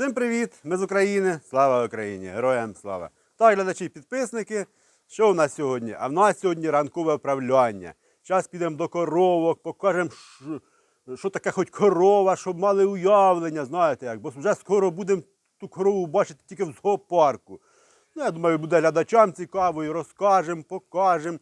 Всім привіт! Ми з України. Слава Україні! Героям слава! Так, глядачі підписники. Що у нас сьогодні? А в нас сьогодні ранкове управляння. Зараз підемо до коровок, покажемо, що, таке хоч корова, щоб мали уявлення, знаєте як. Бо вже скоро будемо ту корову бачити тільки в зоопарку. Ну, я думаю, буде глядачам цікаво і розкажемо, покажемо,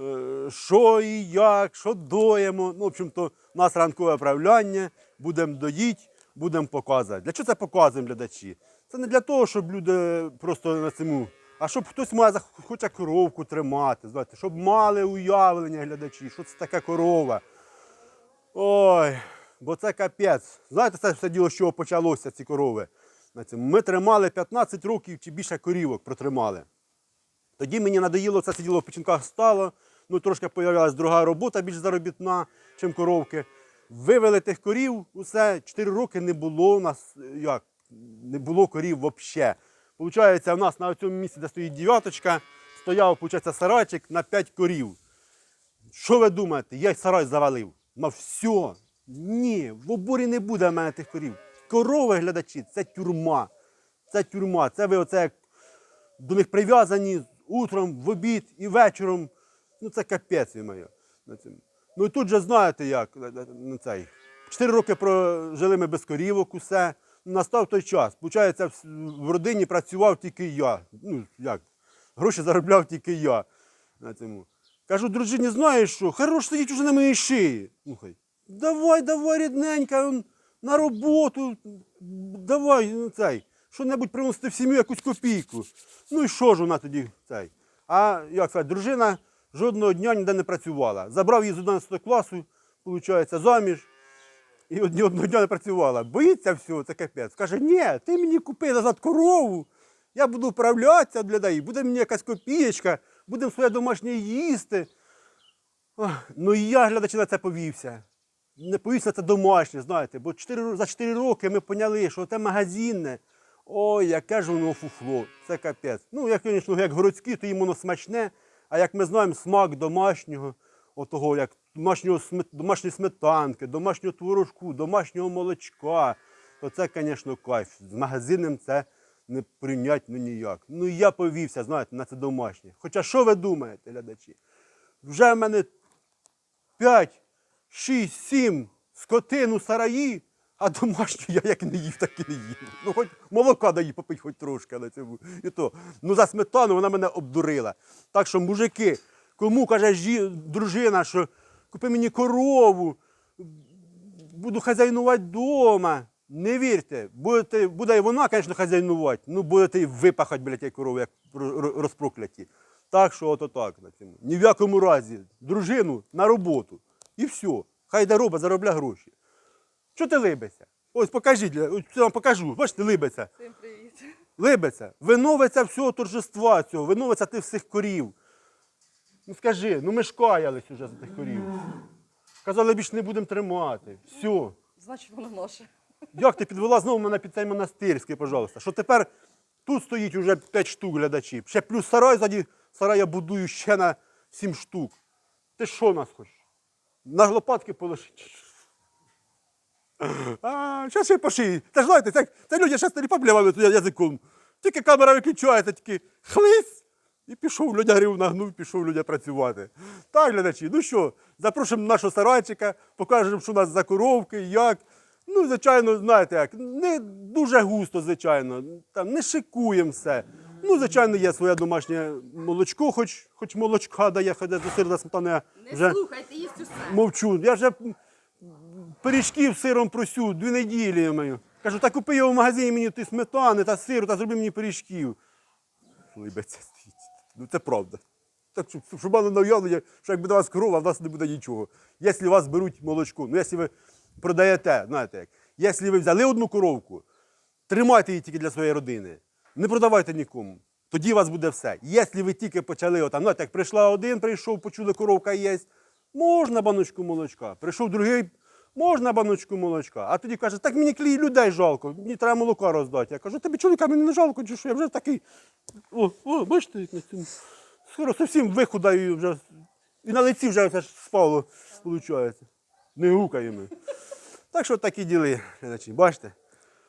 е, що і як, що доїмо. Ну, в общем-то, у нас ранкове управляння, будемо доїти, будемо показувати. Для чого це показуємо глядачі? Це не для того, щоб люди просто на цьому, а щоб хтось має хоче коровку тримати, знаєте, щоб мали уявлення глядачі, що це таке корова. Ой, бо це капець. Знаєте, це все діло, з чого почалося, ці корови. Ми тримали 15 років чи більше корівок протримали. Тоді мені надоїло це діло в печінках стало. Ну, трошки з'явилася друга робота, більш заробітна, чим коровки. Вивели тих корів, усе, 4 роки не було у нас, як, не було корів взагалі. Получається, у нас на цьому місці, де стоїть дев'яточка, стояв, получається, сарайчик на 5 корів. Що ви думаєте? Я сарай завалив. Мав все. Ні, в оборі не буде в мене тих корів. Корови, глядачі, це тюрма. Це тюрма. Це ви оце до них прив'язані утром, в обід і вечором. Ну це капець моє. Ну і тут же знаєте як на- на- на цей. Чотири роки прожили ми без корівок, усе. Настав той час. Получається, в родині працював тільки я. Ну, як? Гроші заробляв тільки я. На цьому. Кажу, дружині, знаєш що? Хорош сидіть уже на моїй шиї. Слухай, давай, давай, рідненька, на роботу. Давай, ну, цей. Що-небудь приносити в сім'ю якусь копійку. Ну і що ж вона тоді цей? А як сказати, дружина жодного дня ніде не працювала. Забрав її з 11 класу, виходить, заміж. І от ні одного дня не працювала. Боїться всього, це капець. Каже, ні, ти мені купи назад корову, я буду вправлятися для неї, буде мені якась копієчка, будемо своє домашнє їсти. Ох, Ну і я, глядачі, на це повівся. Не повівся це домашнє, знаєте, бо 4, за 4 роки ми поняли, що те магазинне, ой, яке ж воно фуфло, це капець. Ну, як, звісно, як городське, то їм воно смачне, а як ми знаємо, смак домашнього, отого, як домашнього, домашньої сметанки, домашнього творожку, домашнього молочка, то це, звісно, кайф. З магазинним це не прийнять ну ніяк. Ну я повівся, знаєте, на це домашнє. Хоча що ви думаєте, глядачі? Вже в мене 5, 6, 7 скотин у сараї, а домашню я як не їв, так і не їв. Ну, хоч молока даю попить хоч трошки на цьому. І то. Ну за сметану вона мене обдурила. Так що, мужики, кому каже жі, дружина, що купи мені корову, буду хазяйнувати вдома. Не вірте, будете, буде і вона, звісно, хазяйнувати, ну будете і випахати, блядь, як корови, як ро- ро- розпрокляті. Так що ото так. Ні в якому разі. Дружину на роботу. І все. Хай йде робить, заробля гроші. Що ти либися? Ось покажіть, ось я вам покажу. Бачите, либиться. Всім привіт. Либиться. Виновиться всього торжества цього, виновиться тих всіх корів. Ну скажи, ну ми ж каялись уже за тих корів. Казали, більше не будемо тримати. Все. Значить, воно наше. Як ти підвела знову мене під цей монастирський, пожалуйста. Що тепер тут стоїть уже 5 штук глядачів. Ще плюс сарай ззаді сарай я будую ще на 7 штук. Ти що нас хочеш? На лопатки полишити? А, що ще по шиї? Це ж знаєте, це, це люди зараз не поплівали туди язиком. Тільки камера виключається, тільки хлись. І пішов людя грив нагнув, пішов людя працювати. Так, глядачі, ну що, запрошуємо нашого сарайчика, покажемо, що у нас за коровки, як. Ну, звичайно, знаєте як, не дуже густо, звичайно, там не шикуємо все. Ну, звичайно, є своє домашнє молочко, хоч, хоч молочка дає, хоч до сир за сметани. Не Вже слухайте, їсть усе. мовчу. Я вже пиріжків з сиром просю дві неділі. маю. Кажу, та купи його в магазині мені ти сметани та сиру, та зроби мені пиріжків. Стоїть. Ну це правда. Так щоб, щоб на уявлення, що як буде у вас корова, в нас не буде нічого. Якщо вас беруть молочко, ну якщо ви продаєте, знаєте як, якщо ви взяли одну коровку, тримайте її тільки для своєї родини. Не продавайте нікому. Тоді у вас буде все. Якщо ви тільки почали, отам, знаєте, як прийшла один, прийшов, почули, коровка є, можна баночку молочка. Прийшов другий, можна баночку молочка. А тоді каже, так мені клій людей жалко, мені треба молока роздати. Я кажу, тобі чоловіка мені не жалко, чи що я вже такий. О, о, бачите, як на цьому. Скоро зовсім вихудаю вже. І на лиці вже все ж спало, виходить. Не гукаємо. Так що такі діли, глядачі, бачите?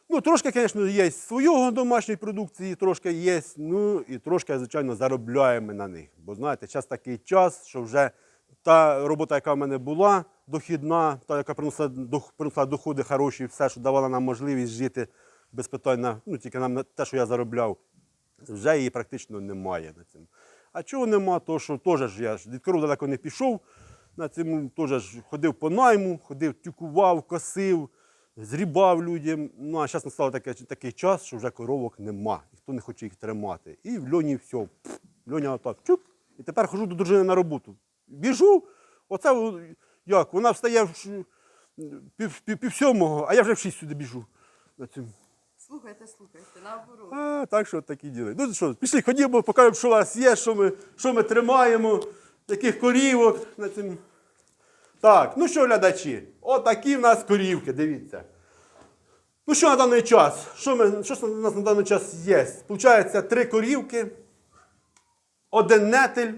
Ну, трошки, звісно, є свого домашньої продукції, трошки є, ну і трошки, звичайно, заробляємо на них. Бо знаєте, час такий час, що вже та робота, яка в мене була, дохідна, та, яка приносила, приносила доходи хороші, все, що давала нам можливість жити без питань, на, ну, тільки нам на те, що я заробляв, вже її практично немає на цьому. А чого нема, то що теж ж я від коров далеко не пішов. На цьому теж ж ходив по найму, ходив, тюкував, косив, зрібав людям. Ну а зараз настав таке, такий час, що вже коровок нема, ніхто не хоче їх тримати. І в льоні все. Льоня отак, чуп. І тепер ходжу до дружини на роботу. Біжу, оце як, вона встає в ш- пів, пів, пів сьомого, а я вже в шість сюди біжу. На цьому. Слухайте, слухайте, наоборот. А, так що такі діли. Ну що, пішли, ходімо, покажемо, що у нас є, що ми, що ми тримаємо, яких корівок на цим. Так, ну що, глядачі, отакі в нас корівки, дивіться. Ну що на даний час? Що, ми, що у нас на даний час є? Получається три корівки, один нетель,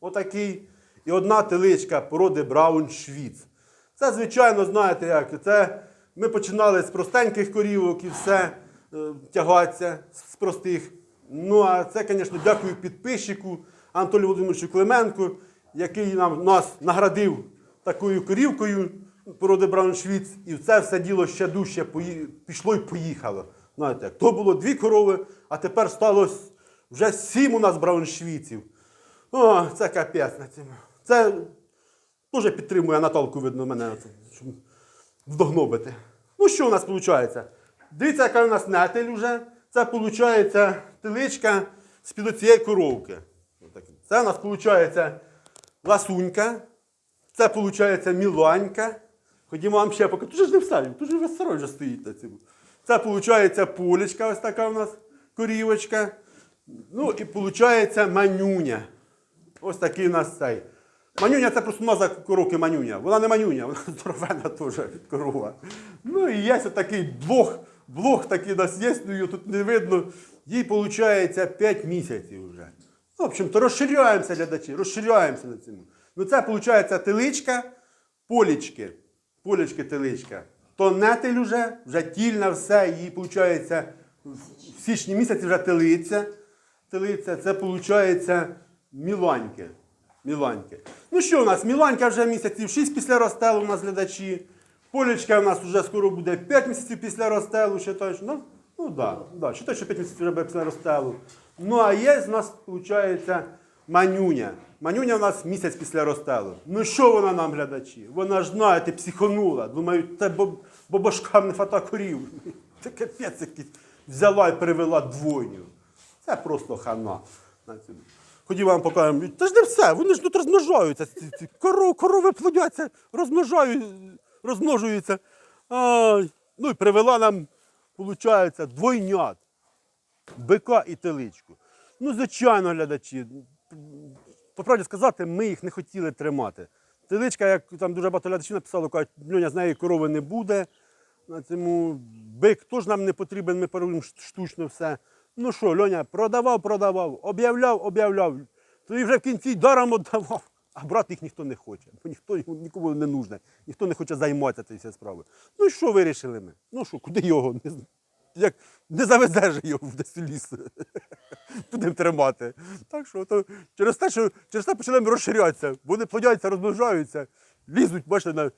отакий, і одна теличка породи Брауншвіц. Це, звичайно, знаєте як, це ми починали з простеньких корівок і все е, тягатися з простих. Ну, а це, звісно, дякую підписчику Анатолію Володимировичу Клименку, який нам, нас наградив такою корівкою породи Брауншвіц. І це все діло ще дужче пішло і поїхало. Знаєте, то було дві корови, а тепер стало с- вже сім у нас брауншвіців. О, це капець на цьому. Це Дуже підтримує Наталку, видно, мене, щоб вдогнобити. Ну, що у нас виходить? Дивіться, яка у нас нетель вже. Це виходить теличка з-під цієї коровки. Це у нас виходить ласунька. Це виходить міланька. Ходімо вам ще покажу. Тут ж не вставимо, тут же весь вже стоїть на цьому. Це виходить полечка, ось така у нас корівочка. Ну і виходить манюня. Ось такий у нас цей. Манюня це просто назва коровки манюня. Вона не манюня, вона здоровена теж корова. Ну і є такий блог, блог такий нас є, ну його тут не видно. Їй виходить 5 місяців вже. Ну, в общем-то, розширяємося, глядачі, розширяємося на цьому. Ну це виходить теличка, полічки. Полічки теличка. То нетель уже, вже тільна все, їй виходить в січні місяці вже телиця. Телиця, це виходить міланьки. Міланьки. Ну що у нас? Міланька вже місяців 6 після розстелу у нас глядачі. Полічка у нас вже скоро буде 5 місяців після розстелу, ще точно. Ну, ну да, да, ще точно 5 місяців вже буде після розстелу. Ну а є з нас, виходить, манюня. Манюня у нас місяць після розстелу. Ну що вона нам, глядачі? Вона ж, знаєте, психонула. Думаю, це боб, бобошкам не фата корів. Це капець якийсь. Взяла і привела двойню. Це просто хана. На вам покажемо. Та ж не все, вони ж тут розмножаються. Ці- ці Коров, корови плодяться, розмножуються. Ай. Ну і привела нам, виходить, двойнят. Бика і теличку. Ну, звичайно, глядачі. По правді сказати, ми їх не хотіли тримати. Теличка, як там дуже багато глядачів написало, кажуть, Льоня, з неї корови не буде. Цьому бик теж нам не потрібен, ми паруємо штучно все. Ну що, Льоня, продавав, продавав, об'являв, об'являв. То і вже в кінці даром віддавав. А брати їх ніхто не хоче, бо ніхто нікому не нужне, ніхто не хоче займатися цією справою. Ну і що вирішили ми? Ну що, куди його? Не, як, не завезеш його в десь у ліс. Будемо тримати. Так що то через те, що через те почнемо розширятися. Вони плодяться, розмножаються, лізуть, бачите, на.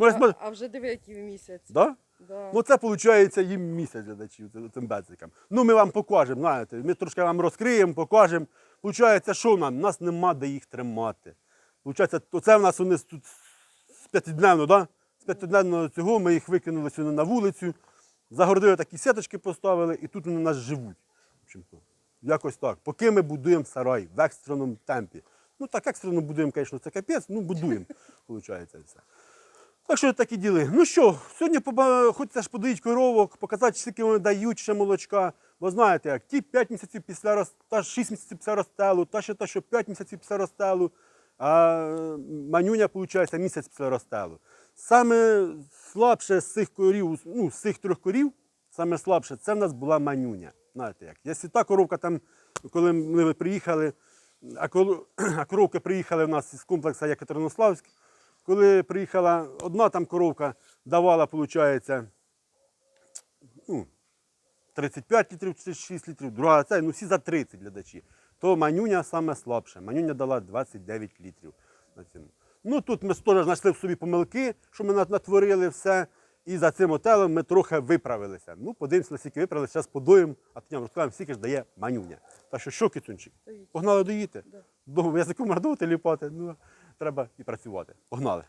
А, а вже диви, який місяць. да? Да. Ну, це виходить їм місяць глядачів цим- бецикам. Ну, ми вам покажемо, знаєте, ми трошки вам розкриємо, покажемо. Получається, що нам? Нас нема де їх тримати. Получається, оце в нас вони тут з п'ятидневного, да? з п'ятидневного цього ми їх викинули сюди на вулицю, загородили такі сіточки, поставили, і тут вони нас живуть. Якось так. Поки ми будуємо сарай в екстреному темпі. Ну так екстрено будуємо, звісно, це капець, ну будуємо, виходить все. Так що такі діли. Ну що, сьогодні хочеться ж подоїть коровок, показати, скільки вони дають ще молочка. Бо знаєте, як ті 5 місяців після роз... та 6 місяців після розстелу, та ще та, що 5 місяців після розстелу, а манюня, виходить, місяць після розстелу. Саме слабше з цих корів, ну, з цих трьох корів, саме слабше, це в нас була манюня. Знаєте як? Якщо та коровка там, коли ми приїхали, а, коровки приїхали в нас з комплексу Екатеринославськ, коли приїхала одна там коровка, давала, виходить, ну, 35 літрів, 36 літрів, друга це, ну всі за 30 глядачі. То манюня саме слабше. Манюня дала 29 літрів на ціну. Ну тут ми теж знайшли в собі помилки, що ми натворили все. І за цим отелем ми трохи виправилися. Ну, подивимося, наскільки виправилися, зараз подуємо, а тоді вам скільки ж дає манюня. Так що що, кицунчик? Погнали доїти? Да. Язиком мордувати, ліпати, ну, треба і працювати. Погнали.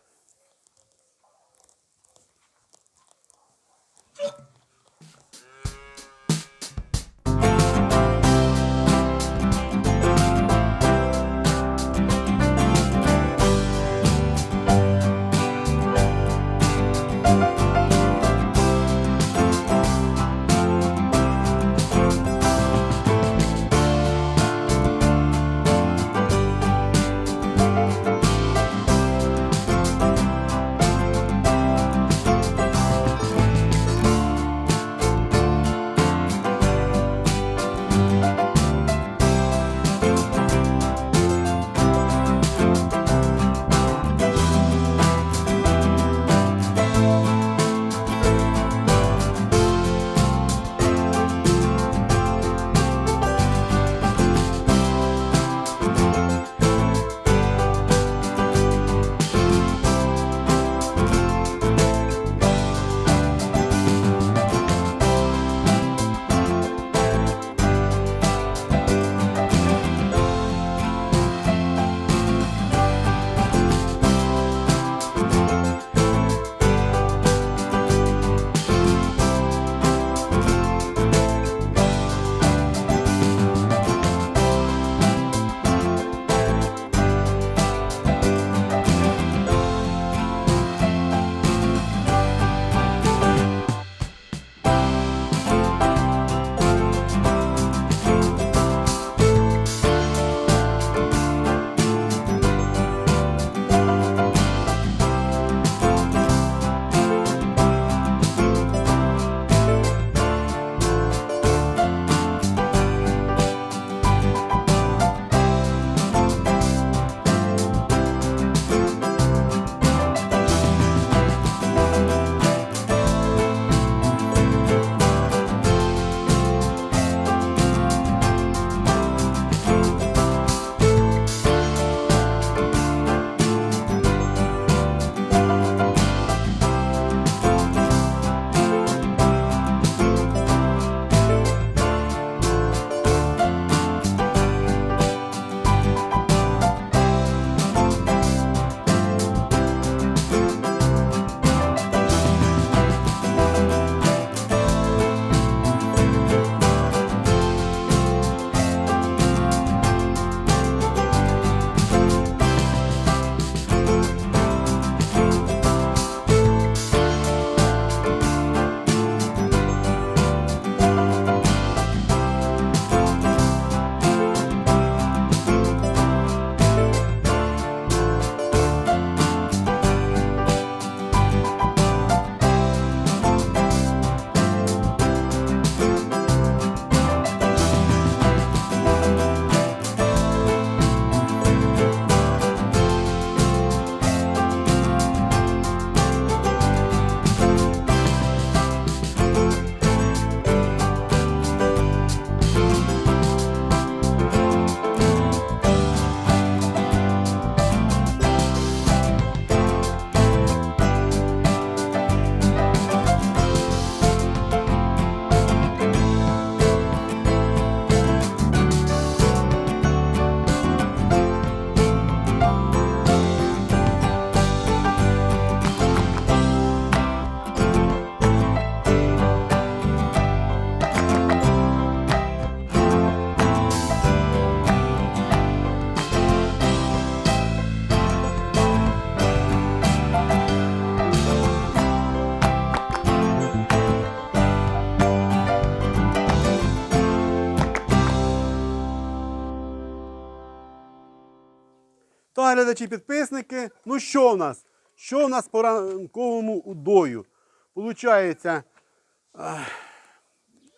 Та глядачі підписники. Ну що в нас? Що в нас по ранковому удою? Получається,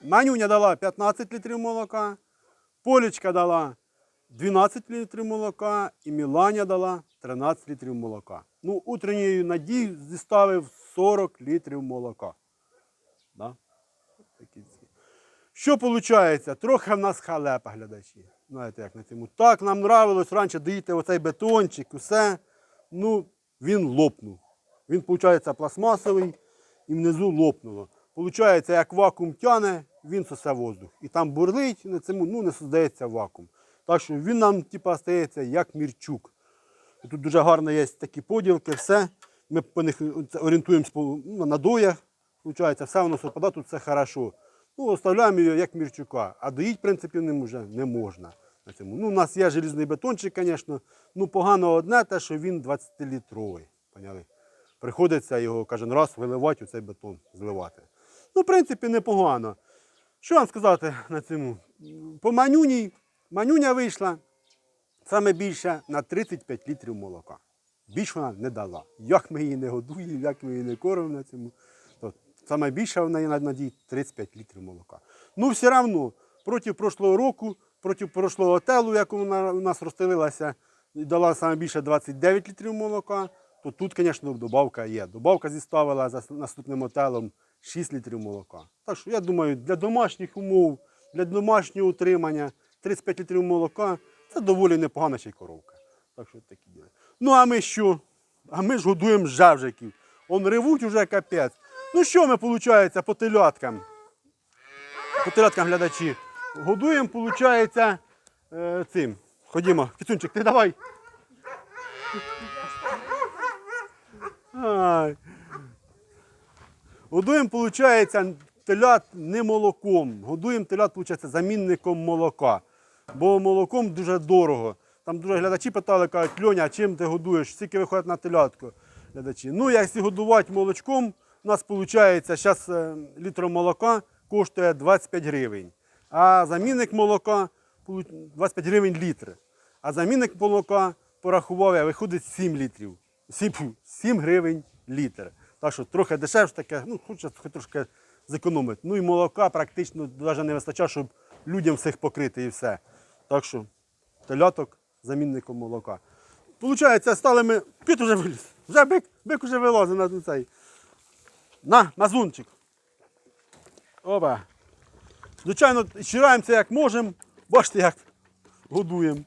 Манюня дала 15 літрів молока, Полічка дала 12 літрів молока і Міланя дала 13 літрів молока. Ну, утренньою надій зіставив 40 літрів молока. Да? Що виходить? Трохи в нас халепа, глядачі. Знаєте, як на цьому. Так нам нравилось раніше доїти оцей бетончик, усе. Ну, він лопнув. Він, виходить, пластмасовий і внизу лопнуло. Получається, як вакуум тяне, він сосе воздух. І там бурлить, на цьому ну, не создається вакуум. Так що він нам, типу, стається як мірчук. І Тут дуже гарно є такі поділки, все. Ми по них орієнтуємося ну, на доях. Получається, все воно совпадає, тут все хорошо. Ну, оставляємо його як мірчука. А доїть, в принципі, ним вже не можна. На цьому. Ну, у нас є желізний бетончик, звісно. Ну, погано одне, те, що він 20-літровий. Поняли? Приходиться його кожен раз виливати у цей бетон, зливати. Ну, в принципі, непогано. Що вам сказати на цьому? По манюні, манюня вийшла саме більше на 35 літрів молока. Більше вона не дала. Як ми її не годуємо, як ми її не кормимо на цьому. То саме більше вона на надій 35 літрів молока. Ну, все одно, проти прошлого року, проти прошлого телу, як вона у нас розстелилася, дала саме більше 29 літрів молока, то тут, звісно, добавка є. Добавка зіставила за наступним отелом 6 літрів молока. Так що, я думаю, для домашніх умов, для домашнього утримання 35 літрів молока це доволі непогана ще й коровка. Так що такі діли. Ну а ми що? А ми ж годуємо жевжиків. Он ревуть уже капець. Ну що ми, виходить, по теляткам? По теляткам глядачі. Годуємо, виходить, е, цим. Ходімо, Кицунчик, ти давай. Ай. Годуємо, виходить, телят не молоком. Годуємо телят, виходить, замінником молока. Бо молоком дуже дорого. Там дуже глядачі питали, кажуть, Льоня, чим ти годуєш? Скільки виходить на телятку? Глядачі. Ну, якщо годувати молочком, у нас виходить, зараз літр молока коштує 25 гривень. А замінник молока 25 гривень літр. А замінник молока порахував, я виходить 7 літрів. 7, 7 гривень літр. Так що трохи дешевше таке, ну, хочеться трошки зекономити. Ну і молока практично навіть не вистачає, щоб людям всіх покрити і все. Так що теляток замінником молока. Получається, стали ми. Кіт уже виліз. Вже бик, бик уже вилазить на цей. На, мазунчик. Опа. Звичайно, щираємося як можемо. Бачите, як годуємо.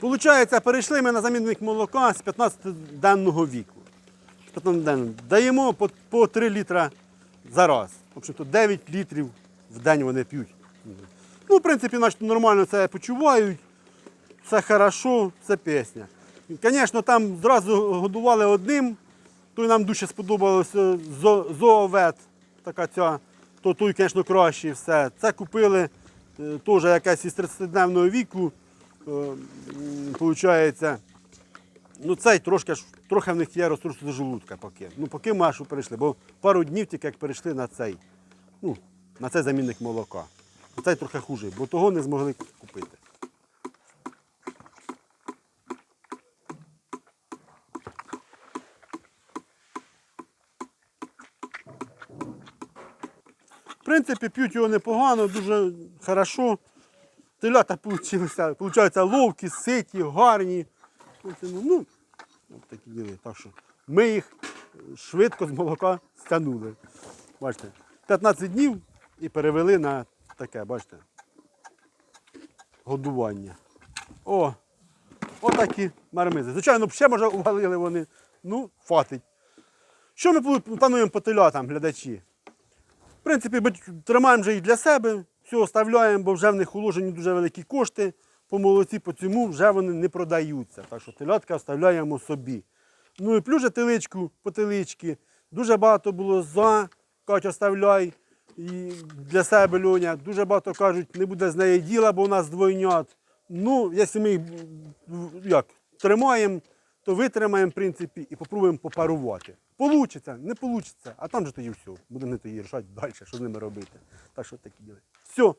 Получається, перейшли ми на замінник молока з 15-денного віку. З 15 денного. Даємо по, по 3 літра за раз. В общем-то, 9 літрів в день вони п'ють. Ну, в принципі, наче нормально це почувають. Все хорошо, це пісня. Звісно, там зразу годували одним, той нам дуже сподобалося зоовет, така ця, то той, звісно, краще все. Це купили е, теж якась із 30-дневного віку. Виходить, ну цей трошки, трохи в них є розстройство до желудка поки. Ну, поки аж перейшли, бо пару днів тільки як перейшли на цей, ну, на цей замінник молока. Цей трохи хуже, бо того не змогли купити. В принципі, п'ють його непогано, дуже хорошо. Телята получилися, ловкі, ситі, гарні. Ну, такі діли. Так що ми їх швидко з молока стягнули. Бачите, 15 днів і перевели на таке, бачите, годування. О, отакі мармизи. Звичайно, ще може увалили вони. Ну, фатить. Що ми плануємо по телятам, глядачі? Принципі, ми тримаємо вже і для себе, все оставляємо, бо вже в них уложені дуже великі кошти. По молоці, по цьому вже вони не продаються. Так що телятка оставляємо собі. Ну і плюс же теличку по телички. Дуже багато було за, кажуть, оставляй. І для себе Льоня. Дуже багато кажуть, не буде з неї діла, бо у нас двойнят. Ну, якщо ми їх як, тримаємо, то витримаємо, в принципі, і попробуємо попарувати. Получиться, не получиться, а там же тоді все. Будемо тоді рішати далі, що з ними робити. Так що такі діли. Все.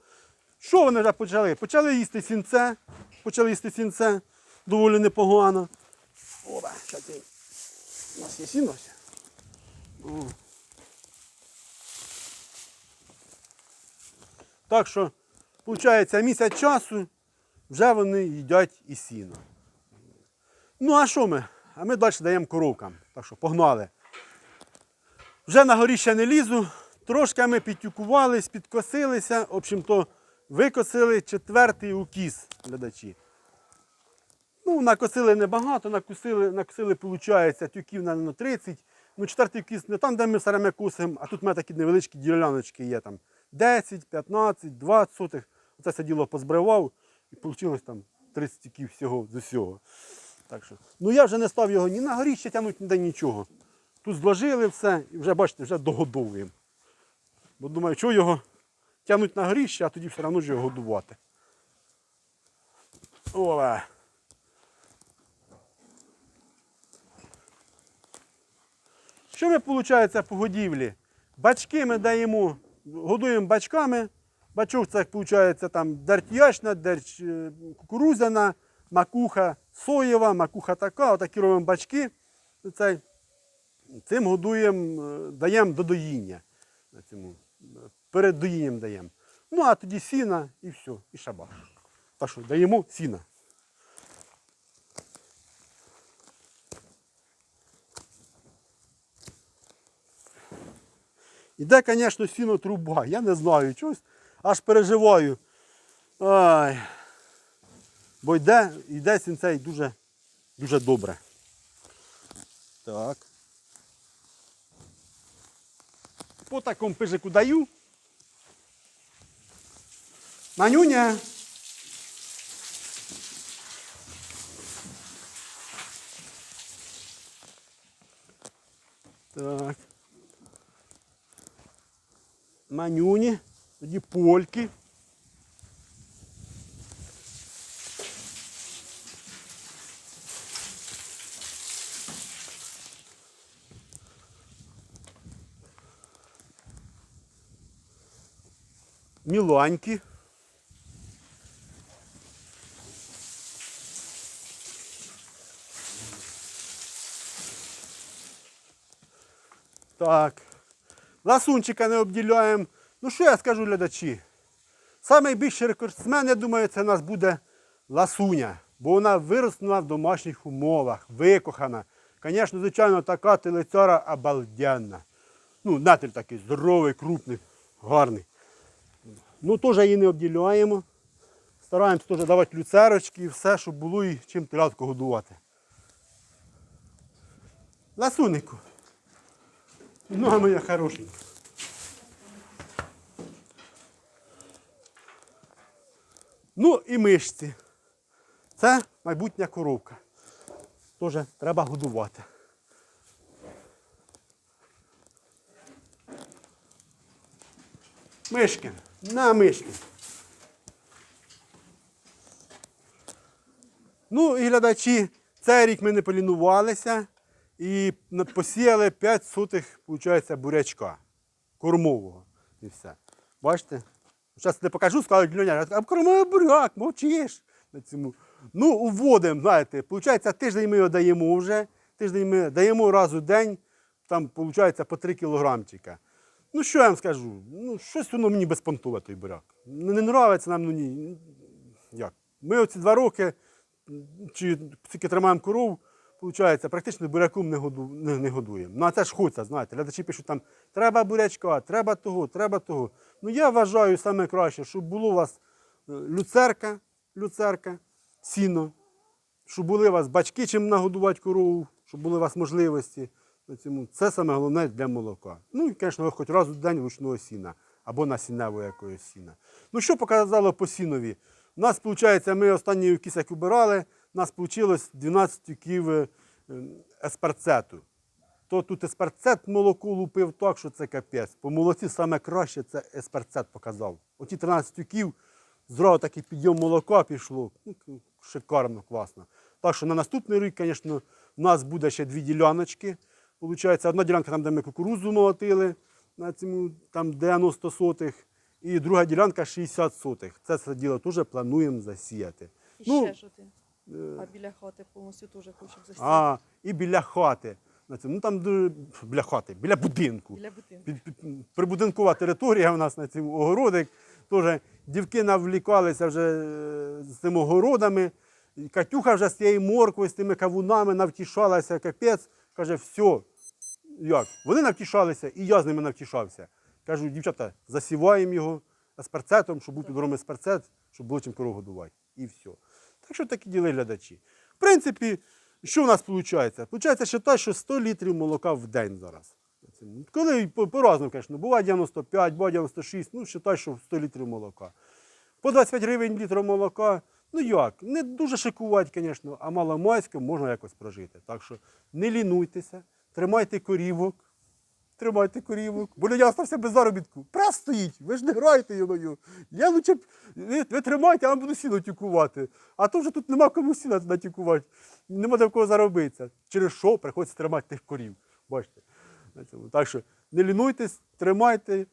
Що вони вже почали? Почали їсти сінце, почали їсти сінце доволі непогано. Щас я- У нас є сіно. Так що, виходить, місяць часу вже вони їдять і сіно. Ну, а що ми? А ми далі даємо коровкам. Так що погнали. Вже на горі ще не лізу, Трошки ми підтюкувались, підкосилися. В общем-то, викосили четвертий укіс, глядачі. Ну, накосили небагато, накосили, накосили, виходить, тюків на 30. Ну, четвертий кіс не там, де ми время косимо, а тут у мене такі невеличкі діляночки є там 10, 15, 20 сотих. Оце все діло позбривав і вийшло там 30 тюків всього з усього. Так що, ну я вже не став його ні на горіще тягнути, ніде нічого. Тут зложили все і вже, бачите, вже догодовуємо. Бо думаю, що його тягнуть на горіще, а тоді все одно ж його годувати. Оле. Що ми, виходить, по годівлі? Бачки ми даємо, годуємо бачками. Бачок це, виходить, там дерть ячна, дерть е, кукурузяна, макуха соєва, макуха така, отакі робимо бачки. Цей, цим годуємо, е, даємо до доїння. Е, перед доїнням даємо. Ну, а тоді сіна і все, і шабаш. Так що даємо сіна. Іде, звісно, сіно труба. Я не знаю чогось. Аж переживаю. Ай. Бо йде, йде сінцей дуже, дуже добре. Так. По такому пижику даю. Манюня. Так. Манюні, тоді польки. Міланьки. Так. Ласунчика не обділяємо. Ну що я скажу глядачі? Найбільший рекордсмен, я думаю, це у нас буде ласуня, бо вона виросла в домашніх умовах, викохана. Звісно, звичайно, така телецяра обалденна. Ну, натель такий здоровий, крупний, гарний. Ну, теж її не обділяємо. Стараємось теж давати люцерочки і все, щоб було і чим телятку годувати. Ласунику. Ну, моя хорошенька. Ну і мишці. Це майбутня коровка. Теж треба годувати. Мишки. На мишки. Ну і глядачі, цей рік ми не полінувалися і посіяли 5 сотих, виходить, бурячка кормового. І все. Бачите? Зараз не покажу, скажуть, Льоня, а кормовий буряк, мовчиш. На цьому. Ну, уводимо, знаєте, виходить, тиждень ми його даємо вже, тиждень ми даємо раз у день, там, виходить, по 3 кілограмчика. Ну, що я вам скажу? Ну, щось воно мені безпонтове той буряк. Ну, Не подобається нам, ну ні. Як? Ми оці два роки чи тільки тримаємо коров, виходить, практично буряком не, году, не, не годуємо. Ну, а це ж хочеться, знаєте. Глядачі пишуть там, треба бурячка, треба того, треба того. Ну, я вважаю саме краще, щоб було у вас е, люцерка, люцерка, сіно, щоб були у вас бачки, чим нагодувати корову, щоб були у вас можливості. Це саме головне для молока. Ну і, звісно, хоч раз у день ручного сіна або насінневого якогось сіна. Ну, що показало по сінові? У нас, виходить, ми останній кіс, як убирали, у нас вийшло 12 тюків е, еспарцету. То тут еспарцет молоко лупив так, що це капець. По молоці саме краще це еспарцет показав. Оті 13 тюків, зразу такий підйом молока пішло. Ну, шикарно, класно. Так що на наступний рік, звісно, у нас буде ще дві діляночки. Получається, одна ділянка там, де ми кукурудзу молотили, на цьому, там 90 сотих, і друга ділянка 60 сотих. Це все діло теж плануємо засіяти. І Ну, ще що ти? А біля хати повністю теж хочемо засіяти. А, і біля хати. На цьому, ну там дуже- біля хати, біля будинку. Біля будинку. Під, під, прибудинкова територія у нас на цьому огородик. Теж дівки навлікалися вже е, з цими огородами. І Катюха вже з цією морквою, з тими кавунами навтішалася, капець. Каже, все. Як? Вони навтішалися, і я з ними навтішався. Кажу, дівчата, засіваємо його есперцетом, щоб був підгором есперцет, щоб було чим корову годувати. І все. Так що такі діли глядачі. В принципі, що в нас виходить? Получається, що те, що 100 літрів молока в день зараз. Коли по- по-разному, звісно, буває 95, буває 96, ну, вважай, що 100 літрів молока. По 25 гривень літр молока, ну як, не дуже шикувати, звісно, а маломайським можна якось прожити. Так що не лінуйтеся, тримайте корівок, тримайте корівок. Бо я остався без заробітку. Прес стоїть, ви ж не граєте йою. Я лучше ви, ви тримайте, а буду сіно тюкувати. А то вже тут нема кому сіна натюкувати. Нема до кого заробитися. Через що приходиться тримати тих корів. Бачите. Так що не лінуйтесь, тримайте,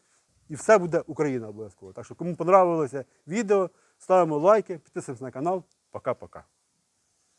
і все буде Україна обов'язково. Так що, кому понравилося відео, ставимо лайки, підписуємося на канал. Пока-пока.